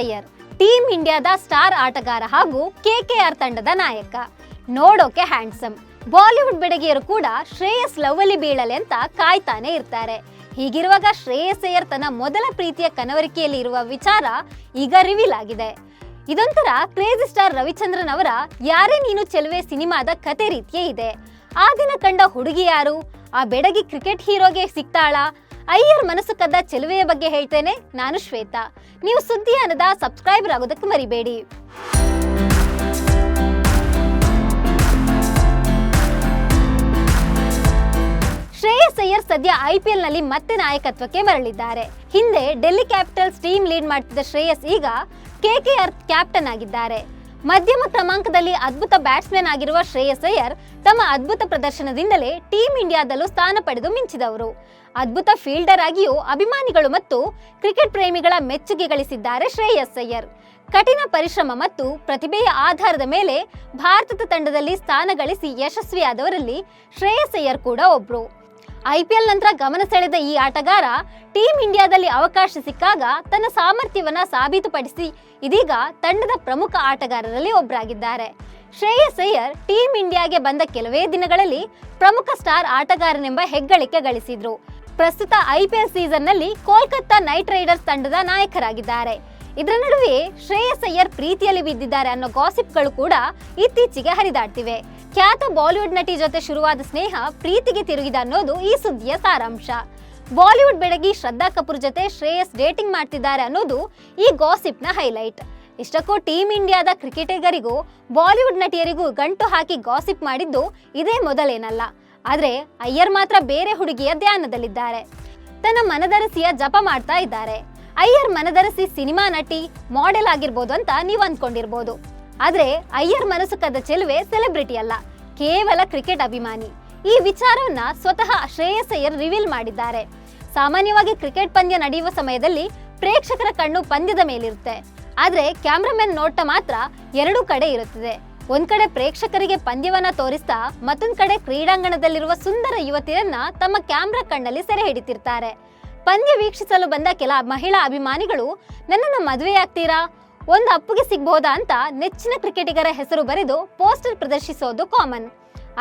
Iyer team ಇಂಡಿಯಾದ star ಆಟಗಾರ ಹಾಗೂ ಕೆಕೆಆರ್ ತಂಡದ ನಾಯಕ. ನೋಡೋಕೆ ಹ್ಯಾಂಡ್ಸಮ್, ಬಾಲಿವುಡ್ ಬೆಡಗಿಯರು ಕೂಡ ಶ್ರೇಯಸ್ ಲವ್ವಲ್ಲಿ ಬೀಳಲಿ ಅಂತ ಕಾಯ್ತಾನೆ ಇರ್ತಾರೆ. ಹೀಗಿರುವಾಗ ಶ್ರೇಯಸ್ ಅಯ್ಯರ್ ತನ್ನ ಮೊದಲ ಪ್ರೀತಿಯ ಕನವರಿಕೆಯಲ್ಲಿ ಇರುವ ವಿಚಾರ ಈಗ ರಿವೀಲ್ ಆಗಿದೆ. ಇದೊಂಥರ ಕ್ರೇಜಿ ಸ್ಟಾರ್ ರವಿಚಂದ್ರನ್ ಅವರ ಯಾರೇ ನೀನು ಚೆಲುವೆ ಸಿನಿಮಾದ ಕತೆ ರೀತಿಯೇ ಇದೆ. ಆ ದಿನ ಕಂಡ ಹುಡುಗಿ ಯಾರು? ಆ ಬೆಡಗಿ ಕ್ರಿಕೆಟ್ ಹೀರೋಗೆ ಸಿಗ್ತಾಳಾ? ಅಯ್ಯರ್ ಮನಸ್ಸು ಕದ್ದ ಚೆಲುವೆಯ ಬಗ್ಗೆ ಹೇಳ್ತೇನೆ. ನಾನು ಶ್ವೇತಾ. ನೀವು ಸುದ್ದಿ ಅನ್ನದ ಸಬ್ಸ್ಕ್ರೈಬರ್ ಆಗೋದಕ್ಕೆ ಮರಿಬೇಡಿ. ಶ್ರೇಯಸ್ ಅಯ್ಯರ್ ಸದ್ಯ ಐಪಿಎಲ್ನಲ್ಲಿ ಮತ್ತೆ ನಾಯಕತ್ವಕ್ಕೆ ಮರಳಿದ್ದಾರೆ. ಹಿಂದೆ ಡೆಲ್ಲಿ ಕ್ಯಾಪಿಟಲ್ಸ್ ಟೀಮ್ ಲೀಡ್ ಮಾಡ್ತಿದ್ದ ಶ್ರೇಯಸ್ ಈಗ ಕೆಕೆಆರ್ ಕ್ಯಾಪ್ಟನ್ ಆಗಿದ್ದಾರೆ. ಮಧ್ಯಮ ಕ್ರಮಾಂಕದಲ್ಲಿ ಅದ್ಭುತ ಬ್ಯಾಟ್ಸ್ಮನ್ ಆಗಿರುವ ಶ್ರೇಯಸ್ ಅಯ್ಯರ್ ತಮ್ಮ ಅದ್ಭುತ ಪ್ರದರ್ಶನದಿಂದಲೇ ಟೀಂ ಇಂಡಿಯಾದಲ್ಲೂ ಸ್ಥಾನ ಪಡೆದು ಮಿಂಚಿದವರು. ಅದ್ಭುತ ಫೀಲ್ಡರ್ ಆಗಿಯೂ ಅಭಿಮಾನಿಗಳು ಮತ್ತು ಕ್ರಿಕೆಟ್ ಪ್ರೇಮಿಗಳ ಮೆಚ್ಚುಗೆ ಗಳಿಸಿದ್ದಾರೆ ಶ್ರೇಯಸ್ ಅಯ್ಯರ್. ಕಠಿಣ ಪರಿಶ್ರಮ ಮತ್ತು ಪ್ರತಿಭೆಯ ಆಧಾರದ ಮೇಲೆ ಭಾರತದ ತಂಡದಲ್ಲಿ ಸ್ಥಾನ ಗಳಿಸಿ ಯಶಸ್ವಿಯಾದವರಲ್ಲಿ ಶ್ರೇಯಸ್ ಅಯ್ಯರ್ ಕೂಡ ಒಬ್ರು. ಐಪಿಎಲ್ ನಂತರ ಗಮನ ಸೆಳೆದ ಈ ಆಟಗಾರ ಟೀಂ ಇಂಡಿಯಾದಲ್ಲಿ ಅವಕಾಶ ಸಿಕ್ಕಾಗ ತನ್ನ ಸಾಮರ್ಥ್ಯವನ್ನ ಸಾಬೀತುಪಡಿಸಿ ಇದೀಗ ತಂಡದ ಪ್ರಮುಖ ಆಟಗಾರರಲ್ಲಿ ಒಬ್ಬರಾಗಿದ್ದಾರೆ ಶ್ರೇಯಸ್ ಅಯ್ಯರ್ ಟೀಂ ಇಂಡಿಯಾಗೆ ಬಂದ ಕೆಲವೇ ದಿನಗಳಲ್ಲಿ ಪ್ರಮುಖ ಸ್ಟಾರ್ ಆಟಗಾರನೆಂಬ ಹೆಗ್ಗಳಿಕೆ ಗಳಿಸಿದ್ರು. ಪ್ರಸ್ತುತ ಐಪಿಎಲ್ ಸೀಸನ್ನಲ್ಲಿ ಕೋಲ್ಕತ್ತಾ ನೈಟ್ ರೈಡರ್ಸ್ ತಂಡದ ನಾಯಕರಾಗಿದ್ದಾರೆ. ಇದರ ನಡುವೆ ಶ್ರೇಯಸ್ ಅಯ್ಯರ್ ಪ್ರೀತಿಯಲ್ಲಿ ಬಿದ್ದಿದ್ದಾರೆ ಅನ್ನೋ ಗಾಸಿಪ್ಗಳು ಕೂಡ ಇತ್ತೀಚೆಗೆ ಹರಿದಾಡ್ತಿವೆ. ಖ್ಯಾತ ಬಾಲಿವುಡ್ ನಟಿ ಜೊತೆ ಶುರುವಾದ ಸ್ನೇಹ ಪ್ರೀತಿಗೆ ತಿರುಗಿದ ಅನ್ನೋದು ಈ ಸುದ್ದಿಯ ಸಾರಾಂಶ. ಬಾಲಿವುಡ್ ಬೆಡಗಿ ಶ್ರದ್ಧಾ ಕಪೂರ್ ಜೊತೆ ಶ್ರೇಯಸ್ ಡೇಟಿಂಗ್ ಮಾಡ್ತಿದ್ದಾರೆ ಅನ್ನೋದು ಈ ಗಾಸಿಪ್ನ ಹೈಲೈಟ್. ಇಷ್ಟಕ್ಕೂ ಟೀಮ್ ಇಂಡಿಯಾದ ಕ್ರಿಕೆಟಿಗರಿಗೂ ಬಾಲಿವುಡ್ ನಟಿಯರಿಗೂ ಗಂಟು ಹಾಕಿ ಗಾಸಿಪ್ ಮಾಡಿದ್ದು ಇದೇ ಮೊದಲೇನಲ್ಲ. ಆದ್ರೆ ಅಯ್ಯರ್ ಮಾತ್ರ ಬೇರೆ ಹುಡುಗಿಯ ಧ್ಯಾನದಲ್ಲಿದ್ದಾರೆ. ತನ್ನ ಮನದರಸಿಯ ಜಪ ಮಾಡ್ತಾ ಇದ್ದಾರೆ. ಅಯ್ಯರ್ ಮನದರಸಿ ಸಿನಿಮಾ ನಟಿ, ಮಾಡೆಲ್ ಆಗಿರ್ಬೋದು ಅಂತ ನೀವು ಅಂದ್ಕೊಂಡಿರ್ಬೋದು. ಆದ್ರೆ ಅಯ್ಯರ್ ಮನಸ್ಸು ಕದ್ದ ಚೆಲುವೆ ಸೆಲೆಬ್ರಿಟಿ ಅಲ್ಲ, ಕೇವಲ ಕ್ರಿಕೆಟ್ ಅಭಿಮಾನಿ. ಈ ವಿಚಾರವನ್ನ ಸ್ವತಃ ಶ್ರೇಯಸ್ ಅಯ್ಯರ್ ರಿವೀಲ್ ಮಾಡಿದ್ದಾರೆ. ಸಾಮಾನ್ಯವಾಗಿ ಕ್ರಿಕೆಟ್ ಪಂದ್ಯ ನಡೆಯುವ ಸಮಯದಲ್ಲಿ ಪ್ರೇಕ್ಷಕರ ಕಣ್ಣು ಪಂದ್ಯದ ಮೇಲಿರುತ್ತೆ. ಆದ್ರೆ ಕ್ಯಾಮ್ರಾಮನ್ ನೋಟ ಮಾತ್ರ ಎರಡೂ ಕಡೆ ಇರುತ್ತದೆ. ಒಂದ್ ಕಡೆ ಪ್ರೇಕ್ಷಕರಿಗೆ ಪಂದ್ಯವನ್ನ ತೋರಿಸ್ತಾ, ಮತ್ತೊಂದ್ ಕಡೆ ಕ್ರೀಡಾಂಗಣದಲ್ಲಿರುವ ಸುಂದರ ಯುವತಿಯರನ್ನ ತಮ್ಮ ಕ್ಯಾಮ್ರಾ ಕಣ್ಣಲ್ಲಿ ಸೆರೆ ಹಿಡಿತಿರ್ತಾರೆ. ಪಂದ್ಯ ವೀಕ್ಷಿಸಲು ಬಂದ ಕೆಲ ಮಹಿಳಾ ಅಭಿಮಾನಿಗಳು, ನನ್ನನ್ನು ಮದುವೆಯಾಗ್ತೀರಾ? ಒಂದು ಅಪ್ಪುಗೆ ಸಿಗ್ಬೋದಾ ಅಂತ ನೆಚ್ಚಿನ ಕ್ರಿಕೆಟಿಗರ ಹೆಸರು ಬರೆದು ಪೋಸ್ಟರ್ ಪ್ರದರ್ಶಿಸೋದು ಕಾಮನ್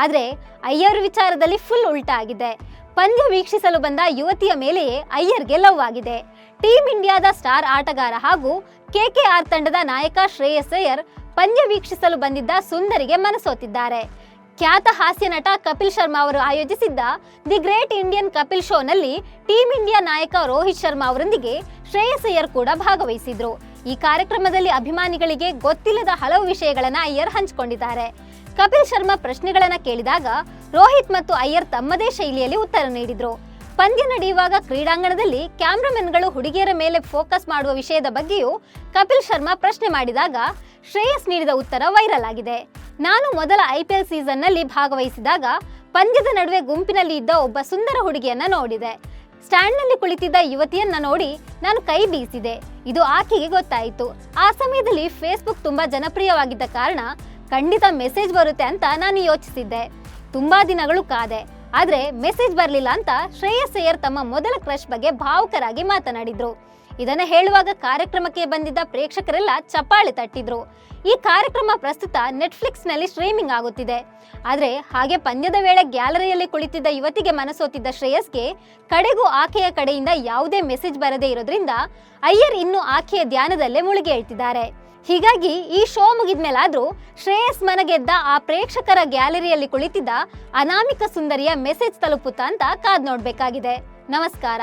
ಆದರೆ ಅಯ್ಯರ್ ವಿಚಾರದಲ್ಲಿ ಫುಲ್ ಉಲ್ಟಾ ಆಗಿದೆ. ಪಂದ್ಯ ವೀಕ್ಷಿಸಲು ಬಂದ ಯುವತಿಯ ಮೇಲೆಯೇ ಅಯ್ಯರ್ಗೆ ಲವ್ ಆಗಿದೆ. ಟೀಮ್ ಇಂಡಿಯಾದ ಸ್ಟಾರ್ ಆಟಗಾರ ಹಾಗೂ ಕೆಕೆಆರ್ ತಂಡದ ನಾಯಕ ಶ್ರೇಯಸ್ ಅಯ್ಯರ್ ಪಂದ್ಯ ವೀಕ್ಷಿಸಲು ಬಂದಿದ್ದ ಸುಂದರಿಗೆ ಮನಸೋತಿದ್ದಾರೆ. ಖ್ಯಾತ ಹಾಸ್ಯ ನಟ ಕಪಿಲ್ ಶರ್ಮಾ ಅವರು ಆಯೋಜಿಸಿದ್ದ ದಿ ಗ್ರೇಟ್ ಇಂಡಿಯನ್ ಕಪಿಲ್ ಶೋನಲ್ಲಿ ಟೀಮ್ ಇಂಡಿಯಾ ನಾಯಕ ರೋಹಿತ್ ಶರ್ಮಾ ಅವರೊಂದಿಗೆ ಶ್ರೇಯಸ್ ಅಯ್ಯರ್ ಕೂಡ ಭಾಗವಹಿಸಿದ್ರು. ಈ ಕಾರ್ಯಕ್ರಮದಲ್ಲಿ ಅಭಿಮಾನಿಗಳಿಗೆ ಗೊತ್ತಿಲ್ಲದ ಹಲವು ವಿಷಯಗಳನ್ನ ಅಯ್ಯರ್ ಹಂಚಿಕೊಂಡಿದ್ದಾರೆ. ಕಪಿಲ್ ಶರ್ಮಾ ಪ್ರಶ್ನೆಗಳನ್ನ ಕೇಳಿದಾಗ ರೋಹಿತ್ ಮತ್ತು ಅಯ್ಯರ್ ತಮ್ಮದೇ ಶೈಲಿಯಲ್ಲಿ ಉತ್ತರ ನೀಡಿದ್ರು. ಪಂದ್ಯ ನಡೆಯುವಾಗ ಕ್ರೀಡಾಂಗಣದಲ್ಲಿ ಕ್ಯಾಮ್ರಾಮನ್ಗಳು ಹುಡುಗಿಯರ ಮೇಲೆ ಫೋಕಸ್ ಮಾಡುವ ವಿಷಯದ ಬಗ್ಗೆಯೂ ಕಪಿಲ್ ಶರ್ಮಾ ಪ್ರಶ್ನೆ ಮಾಡಿದಾಗ ಶ್ರೇಯಸ್ ನೀಡಿದ ಉತ್ತರ ವೈರಲ್ ಆಗಿದೆ. ನಾನು ಮೊದಲ ಐಪಿಎಲ್ ಸೀಸನ್ನಲ್ಲಿ ಭಾಗವಹಿಸಿದಾಗ ಪಂದ್ಯದ ನಡುವೆ ಗುಂಪಿನಲ್ಲಿ ಇದ್ದ ಒಬ್ಬ ಸುಂದರ ಹುಡುಗಿಯನ್ನ ನೋಡಿದೆ. ಸ್ಟ್ಯಾಂಡ್ನಲ್ಲಿ ಕುಳಿತಿದ್ದ ಯುವತಿಯನ್ನ ನೋಡಿ ನಾನು ಕೈ ಬೀಸಿದೆ. ಇದು ಆಕೆಗೆ ಗೊತ್ತಾಯಿತು. ಆ ಸಮಯದಲ್ಲಿ ಫೇಸ್ಬುಕ್ ತುಂಬಾ ಜನಪ್ರಿಯವಾಗಿದ್ದ ಕಾರಣ ಖಂಡಿತ ಮೆಸೇಜ್ ಬರುತ್ತೆ ಅಂತ ನಾನು ಯೋಚಿಸಿದ್ದೆ. ತುಂಬಾ ದಿನಗಳು ಕಾದೆ. ಆದ್ರೆ ಮೆಸೇಜ್ ಬರಲಿಲ್ಲ ಅಂತ ಶ್ರೇಯಸ್ ಅಯ್ಯರ್ ತಮ್ಮ ಮೊದಲ ಕ್ರಶ್ ಬಗ್ಗೆ ಭಾವುಕರಾಗಿ ಮಾತನಾಡಿದ್ರು. ಇದನ್ನ ಹೇಳುವಾಗ ಕಾರ್ಯಕ್ರಮಕ್ಕೆ ಬಂದಿದ್ದ ಪ್ರೇಕ್ಷಕರೆಲ್ಲ ಚಪ್ಪಾಳೆ ತಟ್ಟಿದ್ರು. ಈ ಕಾರ್ಯಕ್ರಮ ಪ್ರಸ್ತುತ ನೆಟ್ಫ್ಲಿಕ್ಸ್ನಲ್ಲಿ ಸ್ಟ್ರೀಮಿಂಗ್ ಆಗುತ್ತಿದೆ. ಆದ್ರೆ ಹಾಗೆ ಪಂದ್ಯದ ವೇಳೆ ಗ್ಯಾಲರಿಯಲ್ಲಿ ಕುಳಿತಿದ್ದ ಯುವತಿಗೆ ಮನಸೋತಿದ್ದ ಶ್ರೇಯಸ್ಗೆ ಕಡೆಗೂ ಆಕೆಯ ಕಡೆಯಿಂದ ಯಾವುದೇ ಮೆಸೇಜ್ ಬರದೇ ಇರೋದ್ರಿಂದ ಅಯ್ಯರ್ ಇನ್ನು ಆಕೆಯ ಧ್ಯಾನದಲ್ಲೇ ಮುಳುಗಿ ಹೇಳ್ತಿದ್ದಾರೆ ಹೀಗಾಗಿ ಈ ಶೋ ಮುಗಿದ್ಮೇಲಾದ್ರೂ ಶ್ರೇಯಸ್ ಮನಗೆದ್ದ ಆ ಪ್ರೇಕ್ಷಕರ ಗ್ಯಾಲರಿಯಲ್ಲಿ ಕುಳಿತಿದ್ದ ಅನಾಮಿಕ ಸುಂದರಿಯ ಮೆಸೇಜ್ ತಲುಪುತ್ತಾ ಅಂತ ಕಾದ್ ನೋಡ್ಬೇಕಾಗಿದೆ. ನಮಸ್ಕಾರ.